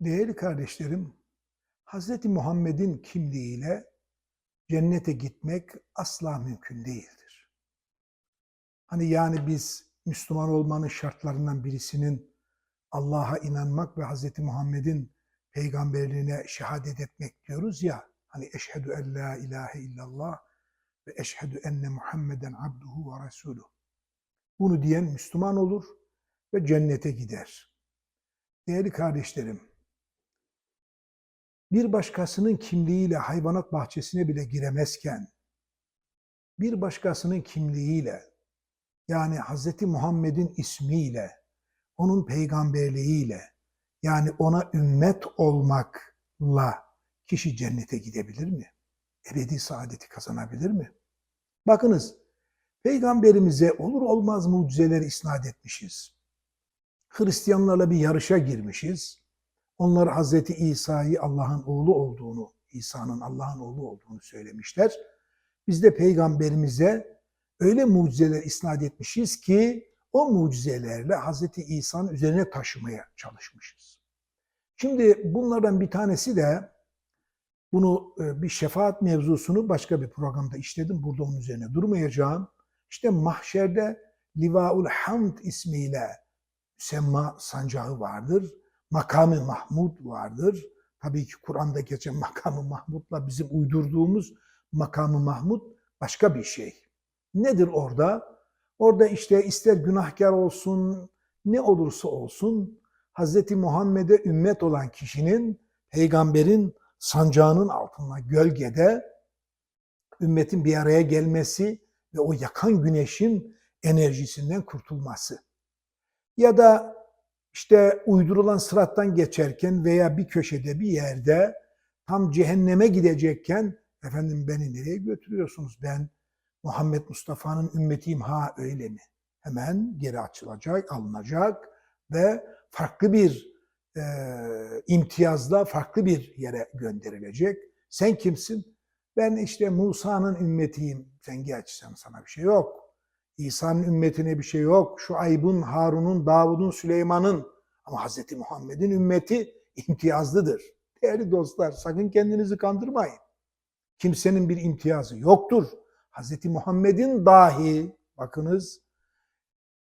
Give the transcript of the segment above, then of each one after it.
Değerli kardeşlerim, Hz. Muhammed'in kimliğiyle cennete gitmek asla mümkün değildir. Hani yani biz Müslüman olmanın şartlarından birisinin Allah'a inanmak ve Hz. Muhammed'in peygamberliğine şehadet etmek diyoruz ya, hani eşhedü en la ilahe illallah ve eşhedü enne Muhammeden abduhu ve resuluh. Bunu diyen Müslüman olur ve cennete gider. Değerli kardeşlerim, bir başkasının kimliğiyle hayvanat bahçesine bile giremezken, bir başkasının kimliğiyle, yani Hz. Muhammed'in ismiyle, onun peygamberliğiyle, yani ona ümmet olmakla kişi cennete gidebilir mi? Ebedi saadeti kazanabilir mi? Bakınız, peygamberimize olur olmaz mucizeler isnat etmişiz. Hristiyanlarla bir yarışa girmişiz. Onlar Hazreti İsa'yı Allah'ın oğlu olduğunu, İsa'nın Allah'ın oğlu olduğunu söylemişler. Biz de peygamberimize öyle mucizeler isnat etmişiz ki o mucizelerle Hazreti İsa'nın üzerine taşımaya çalışmışız. Şimdi bunlardan bir tanesi de bunu e, bir şefaat mevzusunu başka bir programda işledim. Burada onun üzerine durmayacağım. İşte mahşerde Livaul Hamd ismiyle müsemma sancağı vardır makamı Mahmud vardır. Tabii ki Kur'an'da geçen makamı Mahmud'la bizim uydurduğumuz makamı Mahmud başka bir şey. Nedir orada? Orada işte ister günahkar olsun, ne olursa olsun Hz. Muhammed'e ümmet olan kişinin peygamberin sancağının altında gölgede ümmetin bir araya gelmesi ve o yakan güneşin enerjisinden kurtulması. Ya da işte uydurulan sırattan geçerken veya bir köşede bir yerde tam cehenneme gidecekken efendim beni nereye götürüyorsunuz? Ben Muhammed Mustafa'nın ümmetiyim ha öyle mi? Hemen geri açılacak, alınacak ve farklı bir e, imtiyazla farklı bir yere gönderilecek. Sen kimsin? Ben işte Musa'nın ümmetiyim. Sen geç sana bir şey yok. İsa'nın ümmetine bir şey yok. Şu Ayb'un, Harun'un, Davud'un, Süleyman'ın ama Hz. Muhammed'in ümmeti imtiyazlıdır. Değerli dostlar sakın kendinizi kandırmayın. Kimsenin bir imtiyazı yoktur. Hz. Muhammed'in dahi bakınız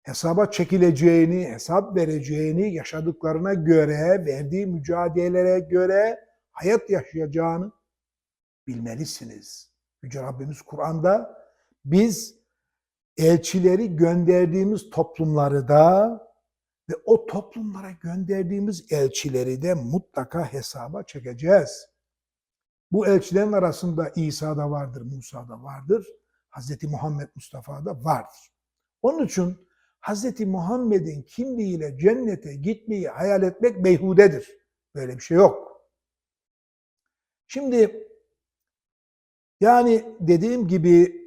hesaba çekileceğini, hesap vereceğini yaşadıklarına göre, verdiği mücadelelere göre hayat yaşayacağını bilmelisiniz. Yüce Rabbimiz Kur'an'da biz elçileri gönderdiğimiz toplumları da ve o toplumlara gönderdiğimiz elçileri de mutlaka hesaba çekeceğiz. Bu elçilerin arasında İsa da vardır, Musa da vardır, Hz. Muhammed Mustafa da vardır. Onun için Hz. Muhammed'in kimliğiyle cennete gitmeyi hayal etmek beyhudedir. Böyle bir şey yok. Şimdi yani dediğim gibi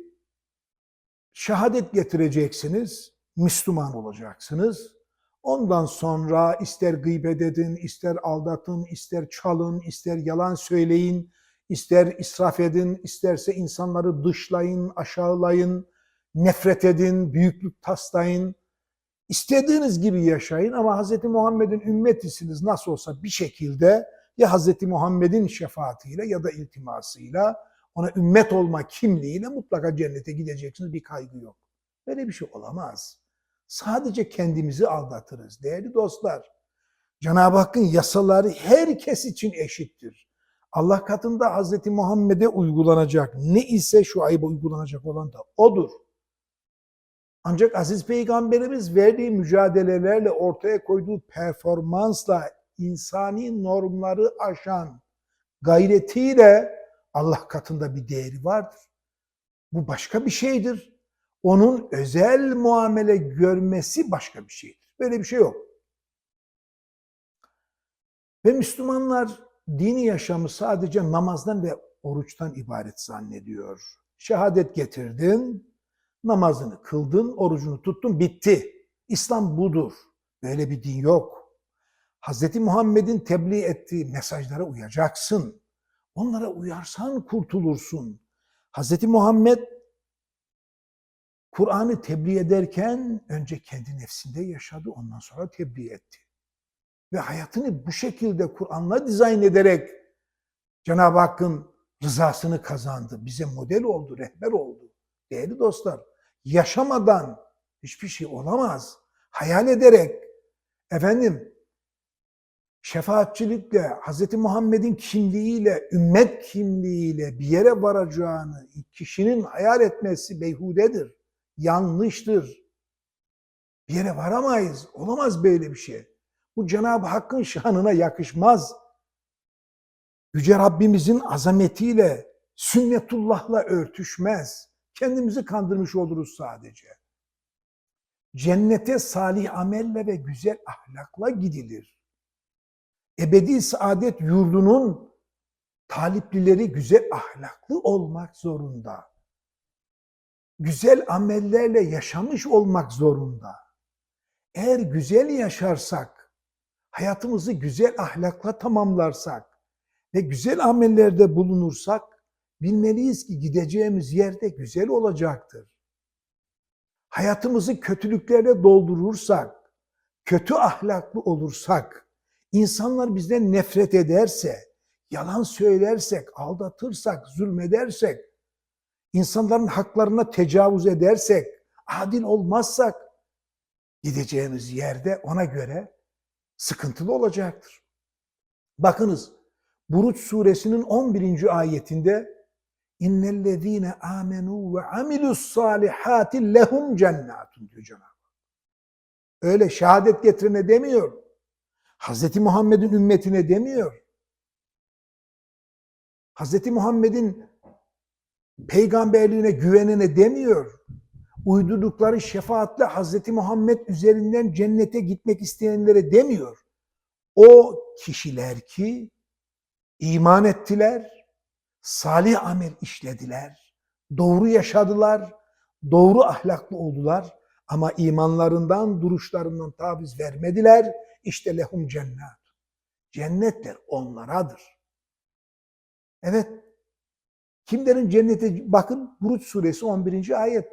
şehadet getireceksiniz, Müslüman olacaksınız. Ondan sonra ister gıybet edin, ister aldatın, ister çalın, ister yalan söyleyin, ister israf edin, isterse insanları dışlayın, aşağılayın, nefret edin, büyüklük taslayın. İstediğiniz gibi yaşayın ama Hz. Muhammed'in ümmetisiniz nasıl olsa bir şekilde ya Hz. Muhammed'in şefaatiyle ya da iltimasıyla ona ümmet olma kimliğiyle mutlaka cennete gideceksiniz bir kaygı yok. Böyle bir şey olamaz. Sadece kendimizi aldatırız değerli dostlar. Cenab-ı Hakk'ın yasaları herkes için eşittir. Allah katında Hz. Muhammed'e uygulanacak ne ise şu ayıba uygulanacak olan da odur. Ancak aziz peygamberimiz verdiği mücadelelerle ortaya koyduğu performansla insani normları aşan gayretiyle Allah katında bir değeri vardır. Bu başka bir şeydir onun özel muamele görmesi başka bir şeydir. Böyle bir şey yok. Ve Müslümanlar dini yaşamı sadece namazdan ve oruçtan ibaret zannediyor. Şehadet getirdin, namazını kıldın, orucunu tuttun, bitti. İslam budur. Böyle bir din yok. Hz. Muhammed'in tebliğ ettiği mesajlara uyacaksın. Onlara uyarsan kurtulursun. Hz. Muhammed Kur'an'ı tebliğ ederken önce kendi nefsinde yaşadı, ondan sonra tebliğ etti. ve hayatını bu şekilde Kur'an'la dizayn ederek Cenab-ı Hakk'ın rızasını kazandı. Bize model oldu, rehber oldu. Değerli dostlar, yaşamadan hiçbir şey olamaz. Hayal ederek, efendim, şefaatçilikle, Hz. Muhammed'in kimliğiyle, ümmet kimliğiyle bir yere varacağını kişinin hayal etmesi beyhudedir, yanlıştır. Bir yere varamayız, olamaz böyle bir şey. Bu Cenab-ı Hakk'ın şanına yakışmaz. Yüce Rabbimizin azametiyle, sünnetullah'la örtüşmez. Kendimizi kandırmış oluruz sadece. Cennete salih amelle ve güzel ahlakla gidilir. Ebedi saadet yurdunun taliplileri güzel ahlaklı olmak zorunda. Güzel amellerle yaşamış olmak zorunda. Eğer güzel yaşarsak, hayatımızı güzel ahlakla tamamlarsak ve güzel amellerde bulunursak, bilmeliyiz ki gideceğimiz yerde güzel olacaktır. Hayatımızı kötülüklerle doldurursak, kötü ahlaklı olursak, insanlar bizden nefret ederse, yalan söylersek, aldatırsak, zulmedersek, insanların haklarına tecavüz edersek, adil olmazsak, gideceğimiz yerde ona göre sıkıntılı olacaktır. Bakınız, Buruç suresinin 11. ayetinde İnnellezîne âmenû ve amilus salihâti lehum cennâtun diyor Cenab-ı. Öyle şehadet getirene demiyor. Hz. Muhammed'in ümmetine demiyor. Hz. Muhammed'in peygamberliğine güvenene demiyor. Uydurdukları şefaatle Hz. Muhammed üzerinden cennete gitmek isteyenlere demiyor. O kişiler ki iman ettiler, salih amel işlediler, doğru yaşadılar, doğru ahlaklı oldular ama imanlarından, duruşlarından taviz vermediler. İşte lehum cennet. Cennetler onlaradır. Evet. Kimlerin cennete bakın Buruç suresi 11. ayet.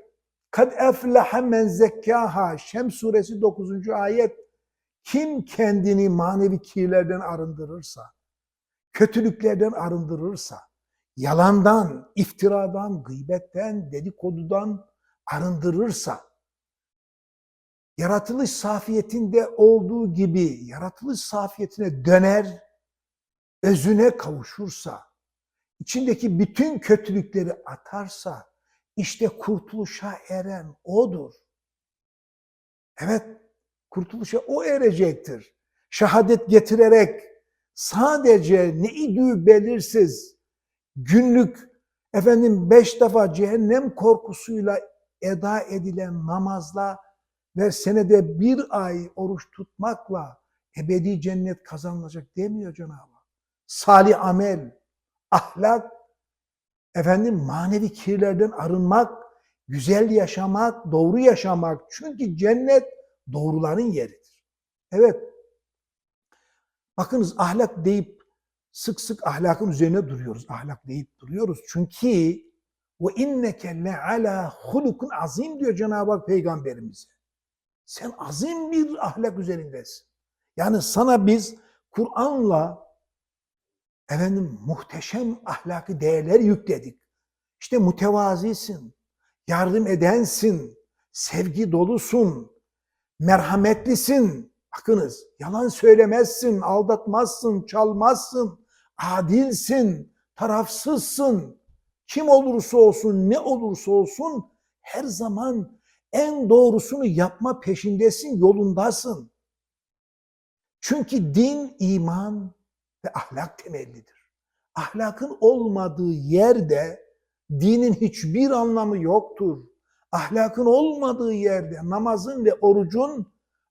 Kad eflehe men zekkaha Şems suresi 9. ayet. Kim kendini manevi kirlerden arındırırsa, kötülüklerden arındırırsa, yalandan, iftiradan, gıybetten, dedikodudan arındırırsa, yaratılış safiyetinde olduğu gibi yaratılış safiyetine döner, özüne kavuşursa, içindeki bütün kötülükleri atarsa, işte kurtuluşa eren odur. Evet, kurtuluşa o erecektir. Şehadet getirerek sadece ne idüğü belirsiz günlük efendim beş defa cehennem korkusuyla eda edilen namazla ve senede bir ay oruç tutmakla ebedi cennet kazanılacak demiyor Cenab-ı Hak. Salih amel, ahlak, efendim manevi kirlerden arınmak, güzel yaşamak, doğru yaşamak. Çünkü cennet doğruların yeridir. Evet. Bakınız ahlak deyip sık sık ahlakın üzerine duruyoruz. Ahlak deyip duruyoruz. Çünkü ve inneke le ala hulukun azim diyor Cenab-ı Hak peygamberimize. Sen azim bir ahlak üzerindesin. Yani sana biz Kur'an'la efendim muhteşem ahlaki değerler yükledik. İşte mütevazisin, yardım edensin, sevgi dolusun, merhametlisin. Bakınız yalan söylemezsin, aldatmazsın, çalmazsın, adilsin, tarafsızsın. Kim olursa olsun, ne olursa olsun her zaman en doğrusunu yapma peşindesin, yolundasın. Çünkü din, iman ve ahlak temellidir. Ahlakın olmadığı yerde dinin hiçbir anlamı yoktur. Ahlakın olmadığı yerde namazın ve orucun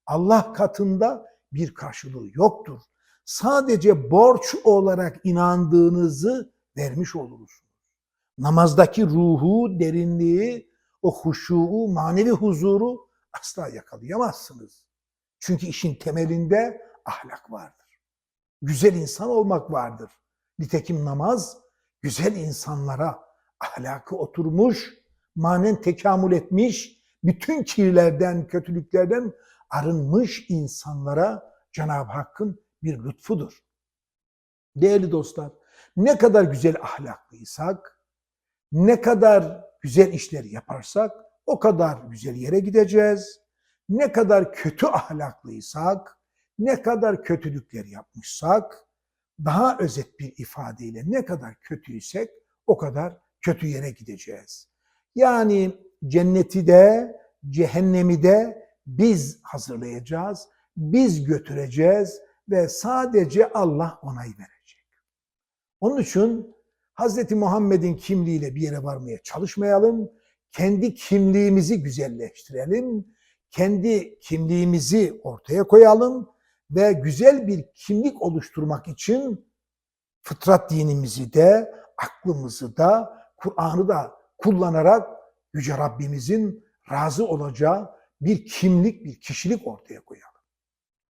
Allah katında bir karşılığı yoktur. Sadece borç olarak inandığınızı vermiş olursunuz. Namazdaki ruhu, derinliği, o huşuğu, manevi huzuru asla yakalayamazsınız. Çünkü işin temelinde ahlak vardır. Güzel insan olmak vardır. Nitekim namaz güzel insanlara ahlakı oturmuş, manen tekamül etmiş, bütün kirlerden, kötülüklerden arınmış insanlara Cenab-ı Hakk'ın bir lütfudur. Değerli dostlar, ne kadar güzel ahlaklıysak, ne kadar güzel işleri yaparsak o kadar güzel yere gideceğiz. Ne kadar kötü ahlaklıysak, ne kadar kötülükler yapmışsak, daha özet bir ifadeyle ne kadar kötüysek o kadar kötü yere gideceğiz. Yani cenneti de, cehennemi de biz hazırlayacağız, biz götüreceğiz ve sadece Allah onay verecek. Onun için Hz. Muhammed'in kimliğiyle bir yere varmaya çalışmayalım. Kendi kimliğimizi güzelleştirelim. Kendi kimliğimizi ortaya koyalım ve güzel bir kimlik oluşturmak için fıtrat dinimizi de, aklımızı da, Kur'an'ı da kullanarak Yüce Rabbimizin razı olacağı bir kimlik, bir kişilik ortaya koyalım.